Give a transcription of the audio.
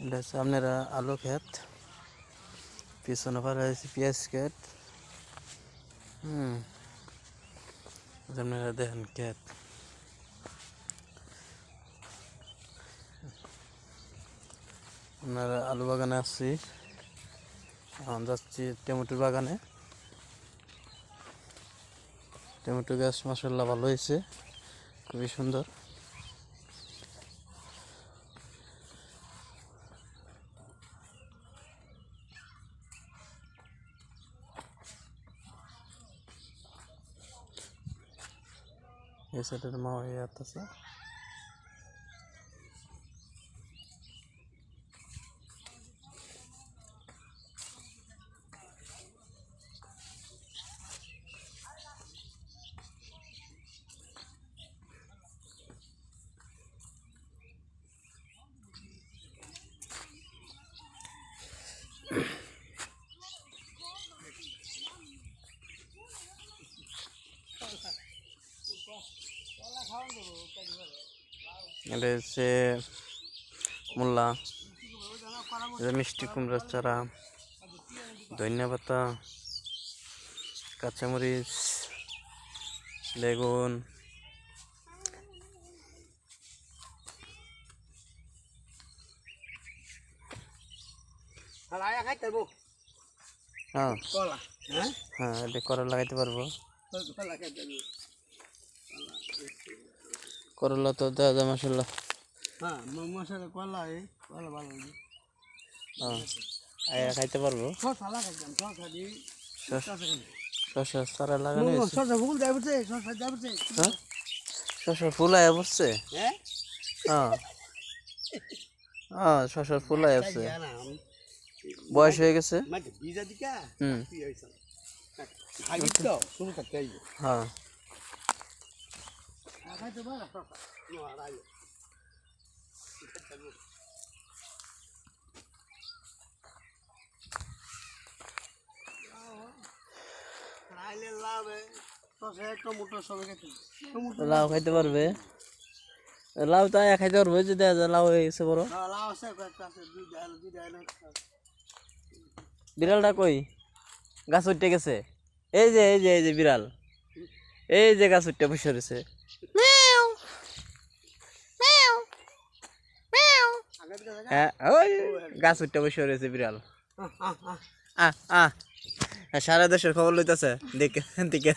এটা হচ্ছে আপনারা আলু ক্ষেত। পিছনে পারে হয়েছে পেঁয়াজ ক্ষেত। হুম। আপনারা দেখেন ক্ষেত। আপনারা আলু বাগানে আসছি। এখন যাচ্ছি টমেটোর বাগানে। টমেটো গাছ মাসাল্লাহ ভালো হয়েছে। খুবই সুন্দর। এই সাইডের মা হয়ে আছে এটা হচ্ছে মূলা এটা মিষ্টি কুমড়ার চারা ধনিয়া পাতা কাঁচামরিচ বেগুন। হ্যাঁ। হ্যাঁ? হ্যাঁ এটা করা লাগাইতে পারব। করলা তো দেওয়া যায় মাসাল্লাহ হ্যাঁ হ্যাঁ খাইতে পারব? চারা লাগানো ফুল হ্যাঁ? আয়া পড়ছে? হ্যাঁ? হ্যাঁ হ্যাঁ ফুল আয়া পড়ছে। বয়স হয়ে গেছে? হুম। হ্যাঁ। লাউ খাইতে পারবে? লাউ তো আয়া খাইতে পারবে, যদি লাউ হয়ে গেছে বড়। বিড়ালটা কই? গাছ উঠে গেছে। এই যে এই যে এই যে বিড়াল। এই যে গাছ উঠে বসে রয়েছে। হ্যাঁ ওই গাছ উঠতে বসে রয়েছে বিড়াল। সারা দেশের খবর লইতেছে দেখে দেখে।